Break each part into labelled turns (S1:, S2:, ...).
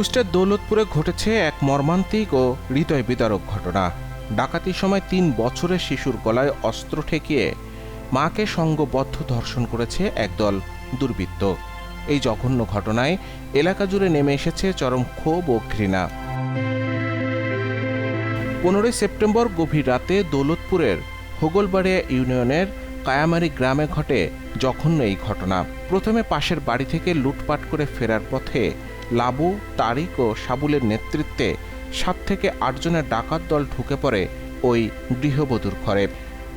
S1: কুষ্টিয়ার দৌলতপুরে ঘটেছে এক মর্মান্তিক ও হৃদয় বিদারক ঘটনা। ডাকাতির সময় তিন বছরের শিশুর গলায় অস্ত্র ঠেকিয়ে মাকে সঙ্গবদ্ধ ধর্ষণ করেছে একদল দুর্বৃত্ত। এই জঘন্য ঘটনায় এলাকা জুড়ে নেমে এসেছে চরম ক্ষোভ ও ঘৃণা। পনেরোই সেপ্টেম্বর গভীর রাতে দৌলতপুরের হোগলবাড়িয়া ইউনিয়নের কায়ামারি গ্রামে ঘটে জঘন্য এই ঘটনা। প্রথমে পাশের বাড়ি থেকে লুটপাট করে ফেরার পথে লাবু, তারিক ও সাবুলের নেতৃত্বে সাত থেকে আটজনের ডাকাত দল ঢুকে পড়ে ওই গৃহবধূর ঘরে।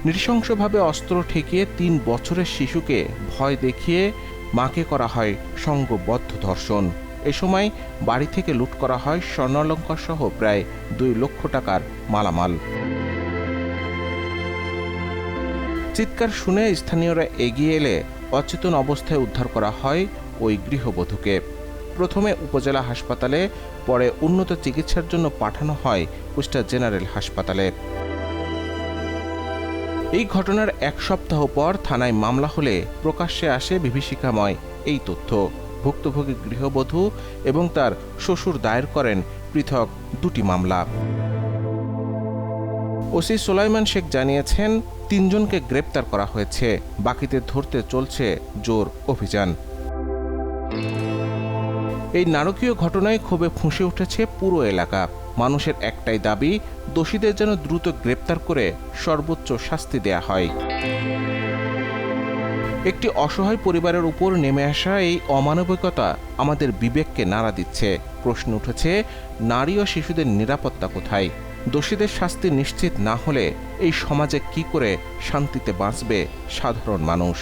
S1: নৃশংসভাবে অস্ত্র ঠেকিয়ে তিন বছরের শিশুকে ভয় দেখিয়ে মাকে করা হয় সঙ্গবদ্ধ ধর্ষণ। এ সময় বাড়ি থেকে লুট করা হয় স্বর্ণালঙ্কার সহ প্রায় দুই লক্ষ টাকার মালামাল। চিৎকার শুনে স্থানীয়রা এগিয়ে এলে অচেতন অবস্থায় উদ্ধার করা হয় ওই গৃহবধূকে। প্রথমে উপজেলা হাসপাতালে, পরে উন্নত চিকিৎসার জন্য পাঠানো হয় কুষ্টিয়া জেনারেল হাসপাতালে। এই ঘটনার এক সপ্তাহ পর থানায় মামলা হলে প্রকাশ্যে আসে বিভীষিকাময় এই তথ্য। ভুক্তভোগী গৃহবধূ এবং তার শ্বশুর দায়ের করেন পৃথক দুটি মামলা। ওসি সোলাইমান শেখ জানিয়েছেন, তিনজনকে গ্রেপ্তার করা হয়েছে, বাকিদের ধরতে চলছে জোর অভিযান। এই নারকীয় ঘটনায় ক্ষোভে ফুঁসে উঠেছে পুরো এলাকা। মানুষের একটাই দাবি, দোষীদের যেন দ্রুত গ্রেপ্তার করে সর্বোচ্চ শাস্তি দেয়া হয়। একটি অসহায় পরিবারের উপর নেমে আসা এই অমানবিকতা আমাদের বিবেককে নাড়া দিচ্ছে। প্রশ্ন উঠেছে, নারী ও শিশুদের নিরাপত্তা কোথায়? দোষীদের শাস্তি নিশ্চিত না হলে এই সমাজে কি করে শান্তিতে বাঁচবে সাধারণ মানুষ?